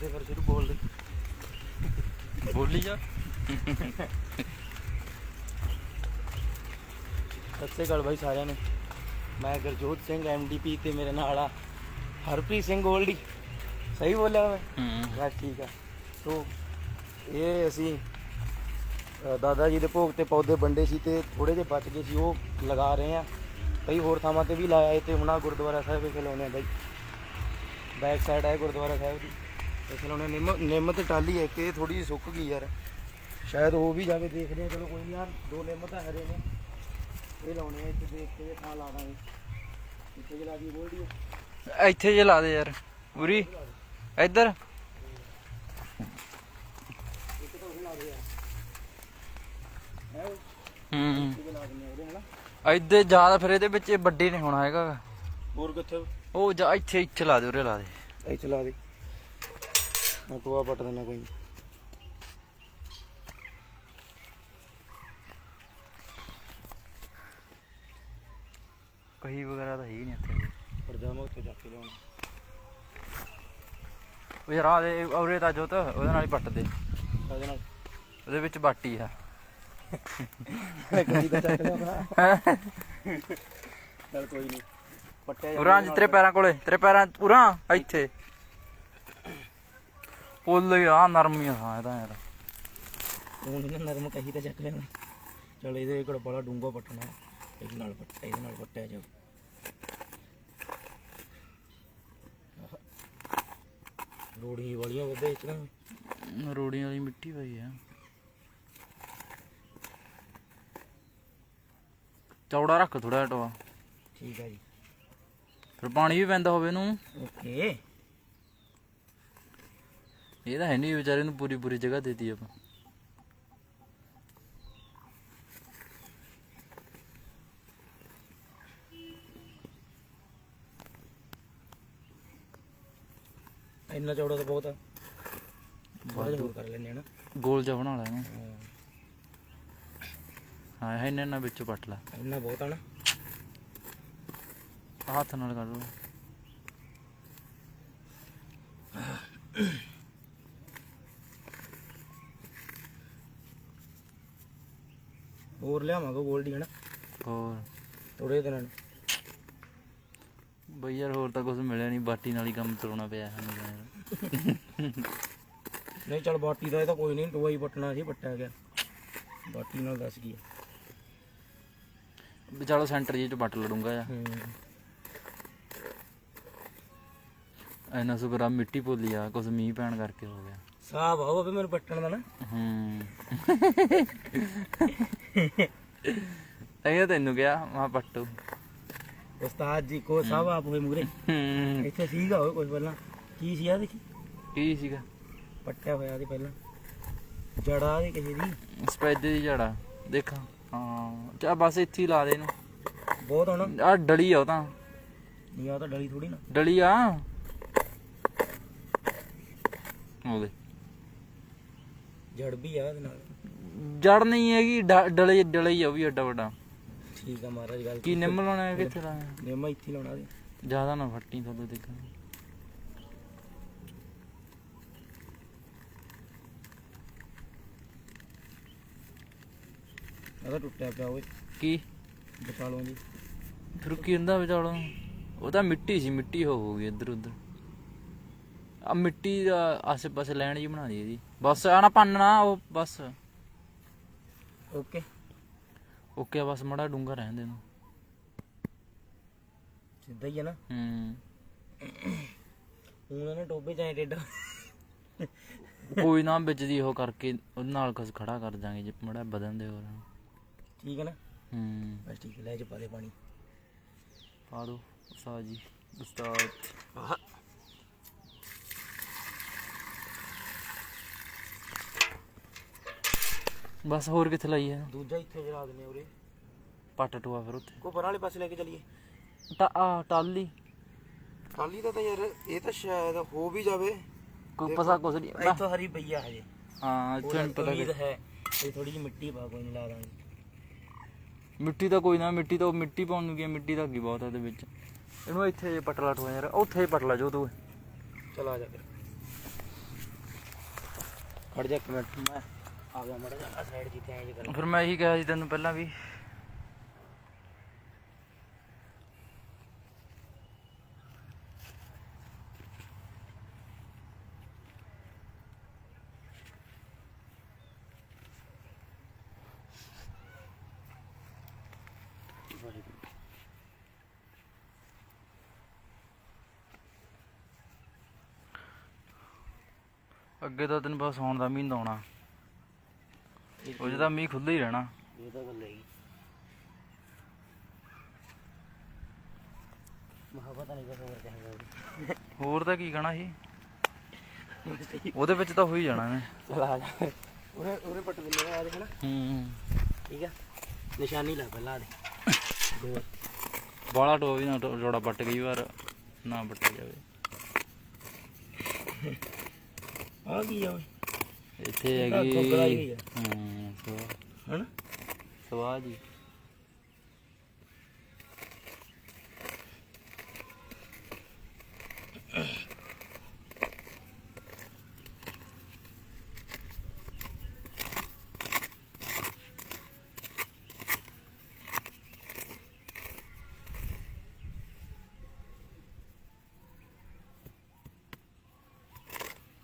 ਦੇ ਫਿਰ ਸ਼ੁਰੂ ਬੋਲ ਦੇ ਬੋਲੀ ਜਾ। ਸਤਿ ਸ਼੍ਰੀ ਅਕਾਲ ਬਾਈ ਸਾਰਿਆਂ ਨੂੰ। ਮੈਂ ਗੁਰਜੋਤ ਸਿੰਘ ਐਮਡੀਪੀ ਤੇ ਮੇਰੇ ਨਾਲ ਆ ਹਰਪ੍ਰੀਤ ਸਿੰਘ ਗੋਲਡੀ। ਸਹੀ ਬੋਲਿਆ ਮੈਂ? ਹੂੰ। ਬਸ ਠੀਕ ਆ। ਸੋ ਇਹ ਅਸੀਂ ਦਾਦਾ ਜੀ ਦੇ ਭੋਗ ਤੇ ਪੌਦੇ ਵੰਡੇ ਸੀ ਤੇ ਥੋੜੇ ਜਿਹੇ ਬਚ ਗਏ ਸੀ ਉਹ ਲਗਾ ਰਹੇ ਆ। ਕਈ ਹੋਰ ਥਾਵਾਂ ਤੇ ਵੀ ਲਾਇਆ ਤੇ ਹੁਣ ਗੁਰਦੁਆਰਾ ਸਾਹਿਬ ਵਿਖੇ ਲਾਉਣੇ ਆ ਬਾਈ। ਬੈਕ ਸਾਈਡ ਹੈ ਗੁਰਦੁਆਰਾ ਸਾਹਿਬ ਦੀ ਇੱਥੇ ਲਾਉਣੇ ਨਿੰਮ ਨਿੰਮ ਤੇ ਟਾਲੀ ਹੈ ਕਿ ਥੋੜੀ ਜਿਹੀ ਸੁੱਕ ਗਈ ਯਾਰ। ਸ਼ਾਇਦ ਉਹ ਵੀ ਜਾਵੇ ਦੇਖਦੇ ਆ ਚਲੋ ਕੋਈ ਨਹੀਂ ਯਾਰ ਦੋ ਨਿੰਮ ਤਾਂ ਹਰੇ ਨੇ। ਇਹ ਲਾਉਣੇ ਆ ਇੱਥੇ ਦੇਖ ਕੇ ਥਾਂ ਲਾ ਦਾਂਗੇ। ਇੱਥੇ ਜਲਾ ਦੀ ਹੈ ਇੱਥੇ ਜੇ ਲਾ ਦੇ ਯਾਰ ਉਰੀ ਇੱਧਰ। ਇੱਕ ਲਾ ਹੈ ਹੂੰ। ਇੱਥੇ ਲਾ ਇੱਧਰ ਜ਼ਿਆਦਾ ਫਿਰ ਇਹਦੇ ਵਿੱਚ ਇਹ ਵੱਡੇ ਨਹੀਂ ਹੋਣਾ ਹੈਗਾ। ਹੋਰ ਕਿੱਥੇ? ਉਹ ਜਾ ਇੱਥੇ ਇੱਥੇ ਲਾ ਦੇ ਉਰੇ ਲਾ ਦੇ। ਇਹ ਚਲਾ ਦੇ। ਮੈਂ ਟੋਆ ਪੱਟ ਦੇਣਾ ਕੋਈ। ਕਹੀ ਵਗੈਰਾ ਤਾਂ ਹੈ ਹੀ ਨਹੀਂ ਇੱਥੇ ਪਰ ਜਾ ਮੈਂ ਉੱਥੇ ਜਾ ਕੇ ਲਿਆਉਣਾ। ਉਹ ਯਾਰ ਆ ਦੇ ਉਰੇ ਤਾਂ ਜੋਤ ਉਹਦੇ ਨਾਲ ਹੀ ਪੱਟ ਦੇ। ਉਹਦੇ ਨਾਲ? ਉਹਦੇ ਵਿੱਚ ਬਾਟੀ ਆ। ਕਦੀ ਤਾਂ ਚੱਕ ਲਿਆ ਭਰਾ ਚੱਲ ਕੋਈ ਨਹੀਂ ਪੱਟਿਆ ਉਰਾਂ ਉਹਦੇ ਤੇਰੇ ਪੈਰਾਂ ਕੋਲੇ ਤੇਰੇ ਪੈਰਾਂ ਉਰਾਂ ਇੱਥੇ। ਪੁੱਲ ਆ ਨਰਮੀ ਆ ਹਾਂ ਇਹਦਾ ਯਾਰ। ਹੁਣ ਇਹਨਾਂ ਨਰਮ ਕਹੀ ਤਾਂ ਚੱਕ ਲਿਆ ਚਲ ਇਹਦੇ ਕੋਲ ਬੜਾ ਡੂੰਗਾ ਪੱਟਣਾ ਇਹਦੇ ਨਾਲ ਪੱਟ ਇਹਦੇ ਨਾਲ ਪੱਟਿਆ ਜਾਓ ਰੋੜੀ ਵਾਲੀਆਂ ਉਹਦੇ ਵਿੱਚ ਨਾ ਰੋੜੀਆਂ ਵਾਲੀ ਮਿੱਟੀ ਪਈ ਆ। ਚੌੜਾ ਰੱਖ ਥੋੜਾ ਟੋਆ। ਠੀਕ ਹੈ ਜੀ। ਫਿਰ ਪਾਣੀ ਵੀ ਪੈਂਦਾ ਹੋਵੇ ਇਹਨੂੰ। ਓਕੇ। ਇਹ ਤਾਂ ਹੈ ਨਹੀਂ ਵਿਚਾਰੇ ਨੂੰ ਪੂਰੀ ਪੂਰੀ ਜਗ੍ਹਾ ਦੇਤੀ ਆਪਾਂ। ਇੰਨਾ ਚੌੜਾ ਤਾਂ ਬਹੁਤ ਆ। ਥੋੜਾ ਜਿਹਾ ਹੋਰ ਕਰ ਲੈਣੇ ਨਾ। ਗੋਲ ਜਿਹਾ ਬਣਾ ਲੈਣਾ। ਹਾਂ। ਹੈ ਇਹਨਾਂ ਵਿੱਚੋਂ ਪੱਟ ਲੈ। ਇੰਨਾ ਬਹੁਤ ਆ ਨਾ। ਹੱਥ ਨਾਲ ਕਰ ਲਓ। ਹੋਰ ਲਿਆਵਾਂਗਾ ਗੋਲਡੀ ਹਨਾ? ਹੋਰ। ਥੋੜੇ ਦਿਨਾਂ ਨੂੰ। ਬਈ ਯਾਰ ਹੋਰ ਤਾਂ ਕੁਝ ਮਿਲਿਆ ਨਹੀਂ ਬਾਟੀ ਨਾਲ ਹੀ ਕੰਮ ਚਲਾਉਣਾ ਪਿਆ ਸਾਨੂੰ ਤਾਂ ਯਾਰ। ਨਹੀਂ ਚਲ ਬਾਟੀ ਦਾ ਇਹ ਤਾਂ ਕੋਈ ਨਹੀਂ ਹੀ ਪੱਟਣਾ ਸੀ ਪੱਟਿਆ ਗਿਆ। ਬਾਟੀ ਨਾਲ ਦੱਸ ਕੀ ਆ ਵੀ ਚਲੋ ਸੈਂਟਰ ਜੀ ਚ ਪੱਟ ਲੜੂੰਗਾ ਹੂੰ। ਐਨਾ ਸ਼ੁਕਰ ਆ ਮਿੱਟੀ ਭੁੱਲੀ ਆ ਕੁਝ ਮੀਂਹ ਪੈਣ ਕਰਕੇ ਹੋ ਗਿਆ। ਸਾਹ ਆਓ ਵੀ ਮੈਨੂੰ ਪੱਟਣ ਦਾ ਨਾ। ਹੂੰ। ਇਹ ਤੈਨੂੰ ਕਿਹਾ ਮਾ ਪੱਟੂ। ਉਸਤਾਦ ਜੀ ਕੋ ਸਾਹ ਆਪ ਹੋਏ ਮੂਰੇ ਹੂੰ। ਇੱਥੇ ਸੀਗਾ ਉਹ ਕੁਝ ਪਹਿਲਾਂ। ਕੀ ਸੀ ਆ ਦੇਖੀ ਕੀ ਸੀਗਾ? ਪੱਟਿਆ ਹੋਇਆ ਸੀ ਪਹਿਲਾਂ। ਜੜਾ ਦੀ ਕਿਸੇ ਦੀ। ਸਪੈਦੇ ਦੀ ਜੜਾ ਦੇਖਾਂ। ਹਾਂ ਚਾ ਬਸ ਇੱਥੇ ਹੀ ਲਾ ਦੇ ਇਹਨੂੰ। ਬਹੁਤ ਹੋਣਾ। ਆ ਡਲੀ ਆ ਉਹ ਤਾਂ। ਨਹੀਂ ਆ ਤਾਂ ਡਲੀ ਥੋੜੀ ਨਾ। ਡਲੀ ਆ। ਉਹਦੇ। ਜੜ ਵੀ ਆ ਇਹਦੇ ਨਾਲ? ਜੜ ਨਹੀਂ ਹੈਗੀ ਡ- ਡਲੇ ਡਲੇ ਹੀ ਆ ਉਹ ਵੀ ਏਡਾ ਵੱਡਾ। ਠੀਕ ਆ ਮਹਾਰਾਜ ਗੱਲ ਕੀ ਨਿੰਮ ਲਾਉਣਾ ਹੈ ਕਿੱਥੇ ਲਾਉਣਾ ਨਿੰਮ ਇੱਥੇ ਹੀ ਲਾਉਣਾ ਦੇ ਜ਼ਿਆਦਾ ਨਾ ਫੱਟੀ ਤੁਹਾਨੂੰ ਦੇਖਾਂ ਇਹਦਾ ਟੁੱਟਿਆ ਪਿਆ ਓਏ ਕੀ? ਬਚਾ ਲਓ ਜੀ। ਫਿਰ ਕੀ ਹੁੰਦਾ ਵਿਚਾਲੋ ਉਹ ਤਾਂ ਮਿੱਟੀ ਸੀ ਮਿੱਟੀ ਹੋ ਹੋਊਗੀ ਇੱਧਰ ਉੱਧਰ ਆ ਮਿੱਟੀ ਦਾ ਆਸੇ ਪਾਸੇ ਲੈਣ ਜੀ ਬਣਾ ਦੀ ਇਹਦੀ। ਬਸ ਆ ਨਾ ਪੰਨਣਾ ਉਹ ਬਸ। ਓਕੇ। ਓਕੇ ਬਸ ਮੜਾ ਡੂੰਗਾ ਰਹਿਣ ਦੇ ਨੂੰ ਸਿੱਧਾ ਹੀ ਹੈ ਨਾ। ਹੂੰ। ਹੁਣ ਇਹਨੇ ਟੋਬੇ ਚ ਐ ਟੇਡਾ ਕੋਈ ਨਾ ਵਿੱਚ ਦੀ ਉਹ ਕਰਕੇ ਉਹਦੇ ਨਾਲ ਕੁਛ ਖੜਾ ਕਰ ਦਾਂਗੇ ਜੇ ਮੜਾ ਬਦਨ ਦੇ ਹੋਰ। ਠੀਕ ਹੈ ਨਾ? ਹੂੰ। ਬਸ ਠੀਕ ਹੈ ਲੈ ਚ ਪਾ ਦੇ ਪਾਣੀ। ਪਾ ਦੋ ਉਸਤਾਦ ਜੀ ਉਸਤਾਦ। ਬਸ ਹੋਰ ਕਿੱਥੇ ਲਾਈ ਹੈ ਦੂਜਾ ਇੱਥੇ ਜਲਾ ਦਿੰਨੇ ਉਰੇ। ਪੱਟ ਟੂਆ ਫਿਰ ਉੱਥੇ। ਕੋ ਪਰਾਂ ਵਾਲੇ ਪਾਸੇ ਲੈ ਕੇ ਚੱਲੀਏ। ਤਾਂ ਆ ਟਾਲੀ ਕਾਲੀ ਦਾ ਤਾਂ ਯਾਰ ਇਹ ਤਾਂ ਸ਼ਾਇਦ ਹੋ ਵੀ ਜਾਵੇ। ਕੋਈ ਪਤਾ ਕੁਛ ਨਹੀਂ ਇੱਥੋਂ ਹਰੀ ਪਈ ਆ ਹਜੇ। ਹਾਂ ਇੱਥੇ ਪਤਾ ਉਮੀਦ ਹੈ ਇਹ ਥੋੜੀ ਜਿਹੀ ਮਿੱਟੀ ਪਾ ਕੋਈ ਨਹੀਂ ਲਾ ਦਾਂਗੇ। ਮਿੱਟੀ ਤਾਂ ਕੋਈ ਨਾ ਮਿੱਟੀ ਤਾਂ ਉਹ ਮਿੱਟੀ ਪਾਉਣ ਨੂੰ ਕੀ ਆ, ਮਿੱਟੀ ਤਾਂ ਕੀ ਬਹੁਤ ਆ ਇਹਦੇ ਵਿੱਚ। ਇਹਨੂੰ ਇੱਥੇ ਜੇ ਪਟਲਾ ਟੂਆ ਯਾਰ ਉੱਥੇ ਹੀ ਪਟਲਾ ਜੋ ਤੂੰ। ਚਲ ਆ ਜਾ ਫਿਰ। ਖੜ ਜਾ ਇੱਕ ਮਿੰਟ ਮੈਂ ਆ ਗਿਆ ਮੜਾ ਜਾ ਸਾਈਡ ਜਿੱਥੇ ਐਂ ਕਰ ਫਿਰ ਮੈਂ ਇਹੀ ਕਿਹਾ ਸੀ ਤੈਨੂੰ ਪਹਿਲਾਂ ਵੀ। ਅੱਗੇ ਤਾਂ ਤੈਨੂੰ ਬਸ ਸੌਣ ਦਾ ਮਹੀਨਾ ਆਉਣਾ। ਉਹ ਜਿਹਦਾ ਮੀਂਹ ਖੁੱਲ੍ਹਾ ਹੀ ਰਹਿਣਾ। ਇਹ ਤਾਂ ਗੱਲ ਹੈਗੀ। ਮਹਾ ਪਤਾ ਨਹੀਂ ਕਿਹੋ ਹੋਰ ਹੋਰ ਤਾਂ ਕੀ ਕਹਣਾ ਸੀ? ਉਹਦੇ ਵਿੱਚ ਤਾਂ ਹੋ ਹੀ ਜਾਣਾ ਨੇ ਚਲ ਆ ਜਾ। ਪੱਟ ਦਿੰਦੇ ਆ ਦੇਖ ਨਾ ਹੂੰ ਠੀਕ ਆ? ਨਿਸ਼ਾਨੀ ਲਾ ਪਹਿਲਾਂ ਦੇ। ਦੋ ਬਾਲਾ ਟੋ ਵੀ ਨਾ ਜੋੜਾ ਪੱਟ ਗਈ ਵਾਰ ਨਾ ਪੱਟਿਆ ਜਾਵੇ। ਆ ਕੀ ਆ ਓਏ? ਇੱਥੇ ਹੈਗੀ ਹੀ ਹਣ ਸਵਾਹ ਜੀ।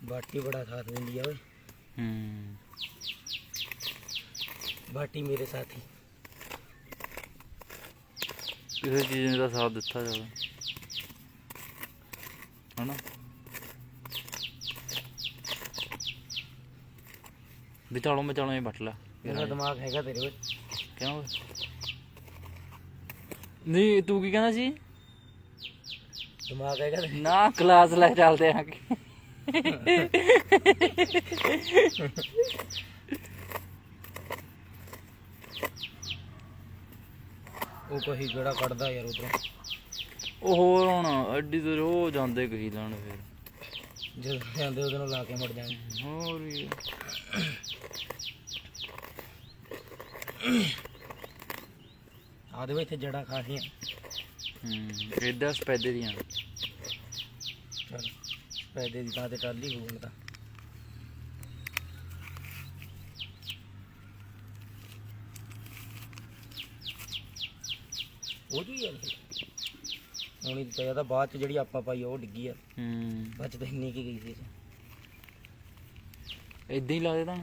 ਬਾਟੀ ਬੜਾ ਸਾਥ ਦਿੰਦੀ ਆ ਓਏ। ਹੂੰ। ਬਾਟੀ ਮੇਰੇ ਸਾਥੀ। ਕਿਸੇ ਚੀਜ਼ ਨੇ ਤਾਂ ਸਾਥ ਦਿੱਤਾ ਜਾਵੇ। ਹਨਾ? ਵਿਚਾਲੋਂ ਵਿਚਾਲੋਂ ਹੀ ਵੱਟ ਲੈ। ਮੇਰਾ ਦਿਮਾਗ ਹੈਗਾ ਤੇਰੇ ਓਏ ਕਿਉਂ? ਓਏ? ਨਹੀਂ ਤੂੰ ਕੀ ਕਹਿੰਦਾ ਸੀ? ਦਿਮਾਗ ਹੈਗਾ ਤੇਰੇ ਨਾ ਕਲਾਸ ਲੈ ਚੱਲਦੇ ਆ ਉਹ ਕਹੀ ਕਿਹੜਾ ਕੱਢਦਾ ਯਾਰ ਉਧਰੋਂ। ਉਹ ਹੋਰ ਹੁਣ ਐਡੀ ਦੂਰ ਉਹ ਜਾਂਦੇ ਕਹੀ ਲੈਣ ਫਿਰ। ਜਦੋਂ ਜਾਂਦੇ ਉਹਦੇ ਨੂੰ ਲਾ ਕੇ ਮੁੜ ਜਾਣਗੇ ਹੋਰ ਵੀ ਆ। ਦੇ ਵੇ ਇੱਥੇ ਜੜਾਂ ਖਾਸੀਆਂ। ਹੂੰ ਐਡਾ ਸਪੈਦੇ ਦੀਆਂ। ਪੈਦੇ ਦੀ ਤਾਂ ਤੇ ਟਾਲੀ ਹੋਊਗਾ ਤਾਂ ਉਹ ਜੀ ਹੁਣੀ ਤਾਂ ਤਾਂ ਬਾਅਦ ਚ ਜਿਹੜੀ ਆਪਾਂ ਪਾਈ ਉਹ ਡਿੱਗੀ ਆ। ਹੂੰ। ਬਚ ਤਾਂ ਇੰਨੀ ਕੀ ਗਈ ਸੀ ਇਦਾਂ ਹੀ ਲਾ ਦੇ ਤਾਂ।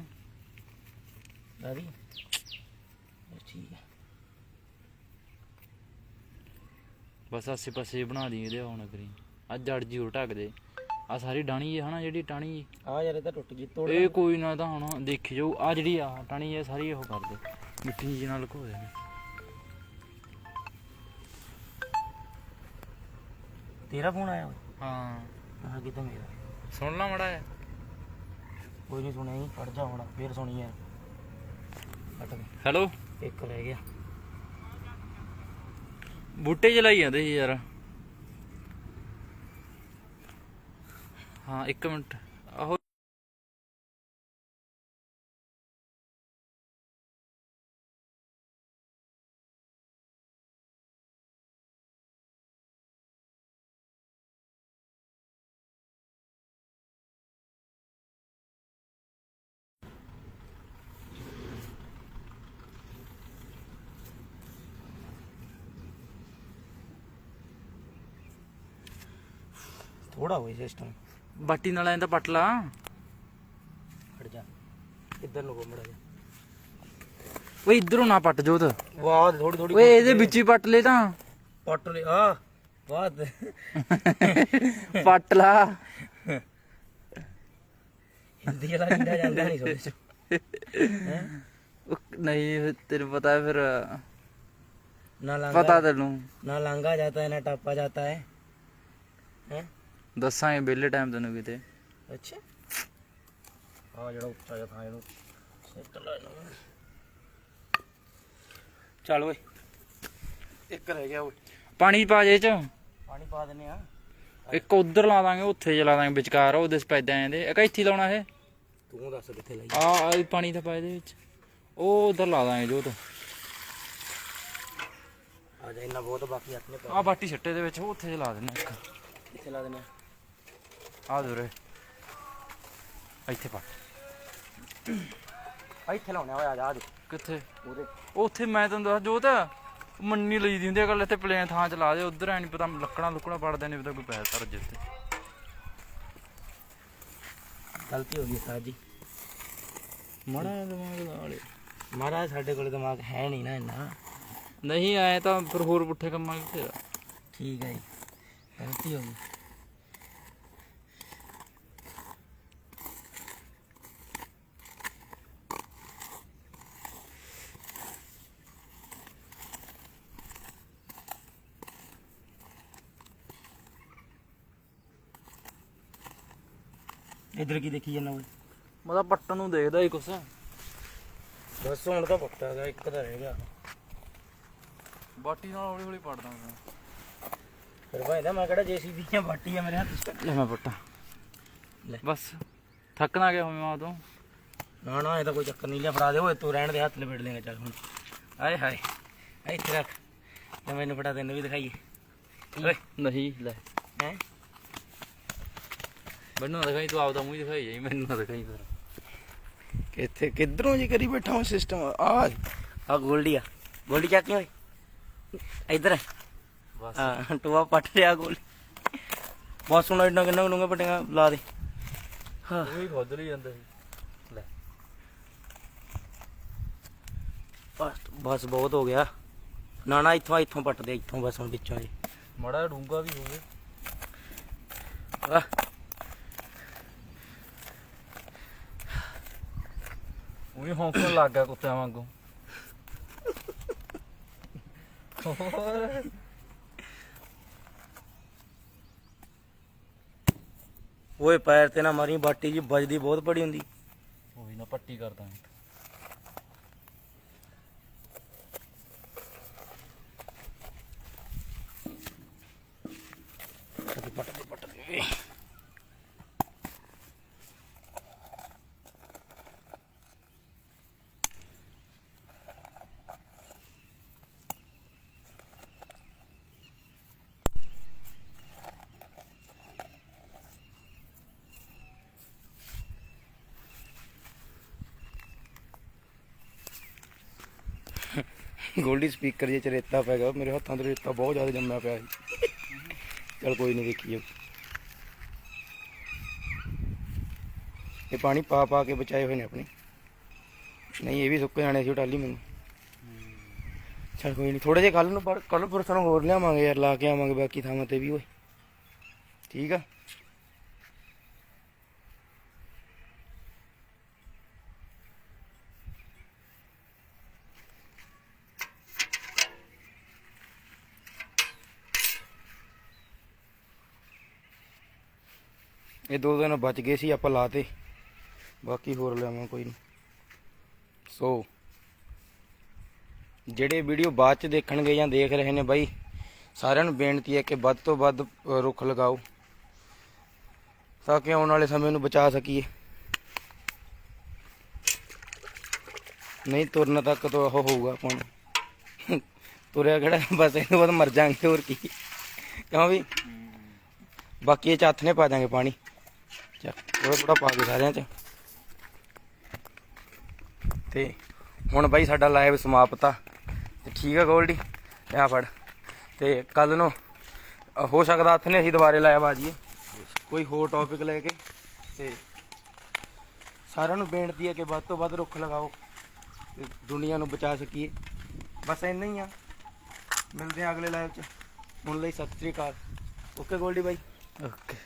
ਦਾਦੀ ਠੀਕ ਆ। ਬਸ ਆਸੇ ਪਾਸੇ ਬਣਾ ਦੀ ਇਹਦੇ ਹੁਣ ਕਰੀ। ਆ ਜੜ ਜੀ ਹੋਰ ਢੱਕ ਦੇ। ਆ ਸਾਰੀ ਡਾਣੀ ਹੈ ਹਨਾ ਜਿਹੜੀ ਟਾਣੀ ਜੀ ਆ ਯਾਰ ਇਹ ਤਾਂ ਟੁੱਟ ਗਈ ਤੋੜ ਇਹ ਕੋਈ ਨਾ ਤਾਂ ਹੁਣ ਦੇਖੀ ਜਾਊ ਆ ਜਿਹੜੀ ਆ ਟਾਣੀ ਹੈ ਸਾਰੀ ਉਹ ਕਰ ਦੇ ਮਿੱਟੀ ਜੀ ਨਾਲ ਲਕੋ ਦੇ ਨੇ ਤੇਰਾ ਫੋਨ ਆਇਆ ਓਏ? ਹਾਂ। ਆ ਕਿਤੇ ਮੇਰਾ। ਸੁਣ ਲਾ ਮੜਾ ਹੈ ਕੋਈ ਨਹੀਂ ਸੁਣਿਆ ਹੀ ਪੜ ਜਾ ਹੁਣ ਫੇਰ ਸੁਣੀ ਕੱਟ ਦੇ ਹੈਲੋ ਇੱਕ ਰਹਿ ਗਿਆ। ਬੂਟੇ ਜਲਾਈ ਜਾਂਦੇ ਸੀ ਯਾਰ। ਹਾਂ 1 ਮਿੰਟ ਆਹੋ ਥੋੜਾ ਹੋਈ ਸਿਸਟਮ ਬਾਟੀ ਨਾਲ ਐਂ ਤਾਂ ਪੱਟ ਲਾ। ਜਾ। ਇੱਧਰ ਨੂੰ ਘੁੰਮੜਾ ਜਾ। ਓਏ ਇਧਰੋਂ ਨਾ ਪੱਟ ਜੋਤ। ਵਾਹ ਥੋੜੀ ਥੋੜੀ ਓਏ ਇਹਦੇ ਵਿੱਚ ਹੀ ਪੱਟ ਲੈ ਤਾਂ। ਪੱਟ ਲੈ ਆ ਵਾਹ ਪੱਟ ਲਾ। ਹਿੰਦੀ ਵਾਲਾ ਕਿੰਨਾ ਜਾਂਦਾ ਨਹੀਂ ਸੋਚ ਹੈ? ਨਹੀਂ ਤੈਨੂੰ ਪਤਾ ਫਿਰ ਨਾ ਲਾਂਗਾ ਪਤਾ ਤੈਨੂੰ। ਨਾ ਲਾਂਗਾ ਜਾਤਾ ਹੈ ਨਾ ਟਾਪਾ ਜਾਤਾ ਹੈ। ਹੈ? ਦੱਸਾਂਗੇ ਵਿਹਲੇ ਟਾਈਮ ਤੈਨੂੰ ਕਿਤੇ। ਅੱਛਾ। ਆ ਜਿਹੜਾ ਉੱਚਾ ਜਿਹਾ ਥਾਂ ਇਹਨੂੰ ਸੈੱਟ ਲਾ ਇਹਨੂੰ। ਚੱਲ ਓਏ ਇੱਕ ਰਹਿ ਗਿਆ ਓਏ। ਪਾਣੀ ਪਾ ਜੇ ਚ। ਪਾਣੀ ਪਾ ਦਿੰਨੇ ਆ ਇੱਕ ਉਧਰ ਲਾ ਦਾਂਗੇ ਉੱਥੇ ਜਲਾ ਦਾਂਗੇ ਵਿਚਕਾਰ ਉਹਦੇ ਸਪੈਦਾਂ ਦੇ ਇੱਕ ਇੱਥੇ ਲਾਉਣਾ ਇਹ। ਤੂੰ ਦੱਸ ਕਿੱਥੇ ਲਾਈ। ਆ ਆ ਪਾਣੀ ਤਾਂ ਪਾ ਇਹਦੇ ਵਿੱਚ। ਉਹ ਉਧਰ ਲਾ ਦਾਂਗੇ ਜੋਤ ਆ ਜਾ ਇੰਨਾ ਬਹੁਤ ਬਾਕੀ ਪਾ ਆ ਬਾਟੀ ਛੱਟੇ ਦੇ ਵਿੱਚ ਉਹ ਉੱਥੇ ਜਲਾ ਦੇਣਾ ਇੱਕ। ਕਿੱਥੇ ਲਾ ਦਿੰਨੇ ਆ ਆ ਦੂਰੇ ਇੱਥੇ ਪਾ ਆ ਇੱਥੇ ਲਾਉਣੇ ਓਏ ਆ ਜਾ ਆ ਦੇ ਕਿੱਥੇ ਉਹਦੇ ਉੱਥੇ ਮੈਂ ਤੈਨੂੰ ਦੱਸ ਜੋਤ ਮੰਨੀ ਲਈ ਦੀ ਹੁੰਦੀ ਆ ਗੱਲ ਇੱਥੇ ਪਲੇਨ ਥਾਂ ਚ ਲਾ ਦੇ ਉਧਰ ਐ ਨਹੀਂ ਪਤਾ ਲੱਕੜਾਂ ਲੁੱਕੜਾਂ ਪੜਦੇ ਨੇ ਪਤਾ ਕੋਈ ਪੈਰ ਧਰ ਜੇ ਉੱਤੇ ਗਲਤੀ ਹੋ ਗਈ ਸਾਹਿਬ ਜੀ ਮੜਾ ਦਿਮਾਗ ਵਾਲੇ ਮਹਾਰਾਜ ਸਾਡੇ ਕੋਲ ਦਿਮਾਗ ਹੈ ਨਹੀਂ ਨਾ ਇੰਨਾ ਨਹੀਂ ਆਏ ਤਾਂ ਫਿਰ ਹੋਰ ਪੁੱਠੇ ਕੰਮਾਂ ਕਿੱਥੇ ਠੀਕ ਹੈ ਜੀ ਗਲਤੀ ਹੋ ਗਈ ਇਧਰ ਕੀ ਦੇਖੀ ਜਾਂਦਾ ਓਏ? ਮੈਂ ਤਾਂ ਪੱਟਣ ਨੂੰ ਦੇਖਦਾ ਹੀ ਕੁਛ। ਬਸ ਹੁਣ ਤਾਂ ਪੱਟਾ ਗਿਆ ਇੱਕ ਤਾਂ ਰਹਿ ਗਿਆ। ਬਾਟੀ ਨਾਲ ਹੌਲੀ ਹੌਲੀ ਪੜਦਾ ਮੈਂ। ਫਿਰ ਭਾਈ ਦਾ ਮੈਂ ਕਿਹੜਾ ਜੇਸੀਬੀ ਦੀਆਂ ਬਾਟੀ ਆ ਮੇਰੇ ਹੱਥ 'ਚ ਲੈ ਮੈਂ ਪੱਟਾਂ। ਲੈ। ਬਸ ਥੱਕ ਨਾ ਗਿਆ ਹੋਵੇਂ ਮੈਂ ਉਦੋਂ। ਨਾ ਨਾ ਇਹ ਤਾਂ ਕੋਈ ਚੱਕਰ ਨਹੀਂ ਲਿਆ ਫੜਾ ਦੇ ਓਏ ਤੂੰ ਰਹਿਣ ਦੇ ਹੱਥ ਲਪੇਟ ਲੇਗਾ ਚੱਲ ਹੁਣ। ਆਏ ਹਾਏ ਇੱਥੇ ਰੱਖ। ਤੇ ਮੈਨੂੰ ਫੜਾ ਤੈਨੂੰ ਵੀ ਦਿਖਾਈਏ। ਓਏ ਨਹੀਂ ਲੈ। ਹੈ? ਮੈਨੂੰ ਨਾ ਦਿਖਾਈ ਤੂੰ ਆਪਦਾ ਮੂੰਹ ਹੀ ਦਿਖਾਈ ਜਾਈ ਮੈਨੂੰ ਨਾ ਦਿਖਾਈ ਫਿਰ। ਕਿੱਥੇ ਕਿੱਧਰੋਂ ਜੀ ਕਰੀ ਬੈਠਾ ਹਾਂ ਸਿਸਟਮ ਆ। ਆ ਗੋਲਡੀ ਆ। ਗੋਲਡੀ ਚੱਕੀ ਓਏ। ਇੱਧਰ ਬਸ। ਹਾਂ ਟੂਆ ਪੱਟ ਲਿਆ ਗੋਲ। ਬਸ ਹੁਣ ਇੰਨਾ ਕਿੰਨਾ ਕਿੰਨਾ ਪਟੇਗਾ ਲਾ ਦੇ। ਹਾਂ। ਉਹ ਹੀ ਖੁੱਦ ਲਈ ਜਾਂਦਾ ਸੀ। ਲੈ। ਬਸ ਬਸ ਬਹੁਤ ਹੋ ਗਿਆ। ਨਾ ਨਾ ਇੱਥੋਂ ਇੱਥੋਂ ਪੱਟ ਦੇ ਇੱਥੋਂ ਬਸ ਹੁਣ ਵਿੱਚੋਂ ਜੀ ਮੜਾ ਡੂੰਗਾ ਵੀ ਹੋਵੇ। ਆ ਉਹੀ ਹੌਂਕਣ ਲੱਗ ਗਿਆ ਕੁੱਤਿਆਂ ਵਾਂਗੂ। ਹੋਰ। ਓਏ ਪੈਰ ਤੇ ਨਾ ਮਾਰੀ ਬਾਟੀ ਜੀ ਵੱਜਦੀ ਬਹੁਤ ਬੜੀ ਹੁੰਦੀ। ਉਹੀ ਨਾ ਪੱਟੀ ਕਰਦਾ ਪੱਟ ਦੇ ਪੱਟ ਦੇ। ਗੋਲਡੀ ਸਪੀਕਰ ਜੇ ਚ ਰੇਤਾ ਪੈ ਗਿਆ, ਮੇਰੇ ਹੱਥਾਂ ਤੇ ਰੇਤਾ ਬਹੁਤ ਜ਼ਿਆਦਾ ਜੰਮਿਆ ਪਿਆ ਸੀ। ਚਲ ਕੋਈ ਨਹੀਂ ਦੇਖੀਏ ਇਹ ਪਾਣੀ ਪਾ ਪਾ ਕੇ ਬਚਾਏ ਹੋਏ ਨੇ ਆਪਣੇ। ਨਹੀਂ, ਇਹ ਵੀ ਸੁੱਕ ਜਾਣੇ ਸੀ ਉਹ ਟਾਲੀ ਮੈਨੂੰ। ਚਲ ਕੋਈ ਨਹੀਂ ਥੋੜੇ ਜਿਹਾ ਕੱਲ ਨੂੰ ਕੱਲ ਪਰਸੋਂ ਨੂੰ ਹੋਰ ਲਿਆਵਾਂਗੇ ਯਾਰ, ਲਾ ਕੇ ਆਵਾਂਗੇ ਬਾਕੀ ਥਾਵਾਂ ਤੇ ਵੀ ਓਏ। ਠੀਕ ਆ? ਇਹ ਦੋ ਦਿਨ ਬਚ ਗਏ ਸੀ ਆਪਾਂ ਲਾਤੇ। ਬਾਕੀ ਹੋਰ ਲਿਆਵਾਂ ਕੋਈ ਨਹੀਂ ਸੋ ਜਿਹੜੇ ਵੀਡੀਓ ਬਾਅਦ ਚ ਦੇਖਣਗੇ ਜਾਂ ਦੇਖ ਰਹੇ ਨੇ ਬਾਈ ਸਾਰਿਆਂ ਨੂੰ ਬੇਨਤੀ ਹੈ ਕਿ ਵੱਧ ਤੋਂ ਵੱਧ ਰੁੱਖ ਲਗਾਓ। ਤਾਂ ਕਿ ਆਉਣ ਵਾਲੇ ਸਮੇਂ ਨੂੰ ਬਚਾ ਸਕੀਏ। ਨਹੀਂ ਤੁਰਨ ਤੱਕ ਤਾਂ ਉਹ ਹੋਊਗਾ ਆਪਾਂ ਨੂੰ। ਤੁਰਿਆ ਕਿਹੜਾ ਬਸ ਇਹਨੂੰ ਬਾਅਦ ਮਰ ਜਾਾਂਗੇ ਹੋਰ ਕੀ। ਕਿਉਂ ਵੀ? ਬਾਕੀ ਇਹ ਚ ਹੱਥ ਨੇ ਪਾ ਦਾਂਗੇ ਪਾਣੀ। ਚੱਲ ਥੋੜਾ ਥੋੜਾ ਪਾ ਕੇ ਸਾਰਿਆਂ ਚ। ਤੇ ਹੁਣ ਬਾਈ ਸਾਡਾ ਲਾਈਵ ਸਮਾਪਤ ਆ। ਤੇ ਠੀਕ ਆ ਗੋਲਡੀ? ਆ ਫੜ। ਤੇ ਕੱਲ ਨੂੰ ਹੋ ਸਕਦਾ ਹੱਥ ਨੇ ਅਸੀਂ ਦੁਬਾਰੇ ਲਾਈਵ ਆ ਜਾਈਏ ਕੋਈ ਹੋਰ ਟੌਪਿਕ ਲੈ ਕੇ। ਤੇ ਸਾਰਿਆਂ ਨੂੰ ਬੇਨਤੀ ਹੈ ਕਿ ਵੱਧ ਤੋਂ ਵੱਧ ਰੁੱਖ ਲਗਾਓ। ਤੇ ਦੁਨੀਆ ਨੂੰ ਬਚਾ ਸਕੀਏ। ਬਸ ਇੰਨਾ ਹੀ ਆ। ਮਿਲਦੇ ਆ ਅਗਲੇ ਲਾਈਵ ਚ। ਹੁਣ ਲਈ ਸਤਿ ਸ੍ਰੀ ਅਕਾਲ। ਓਕੇ ਗੋਲਡੀ ਬਾਈ। ਓਕੇ।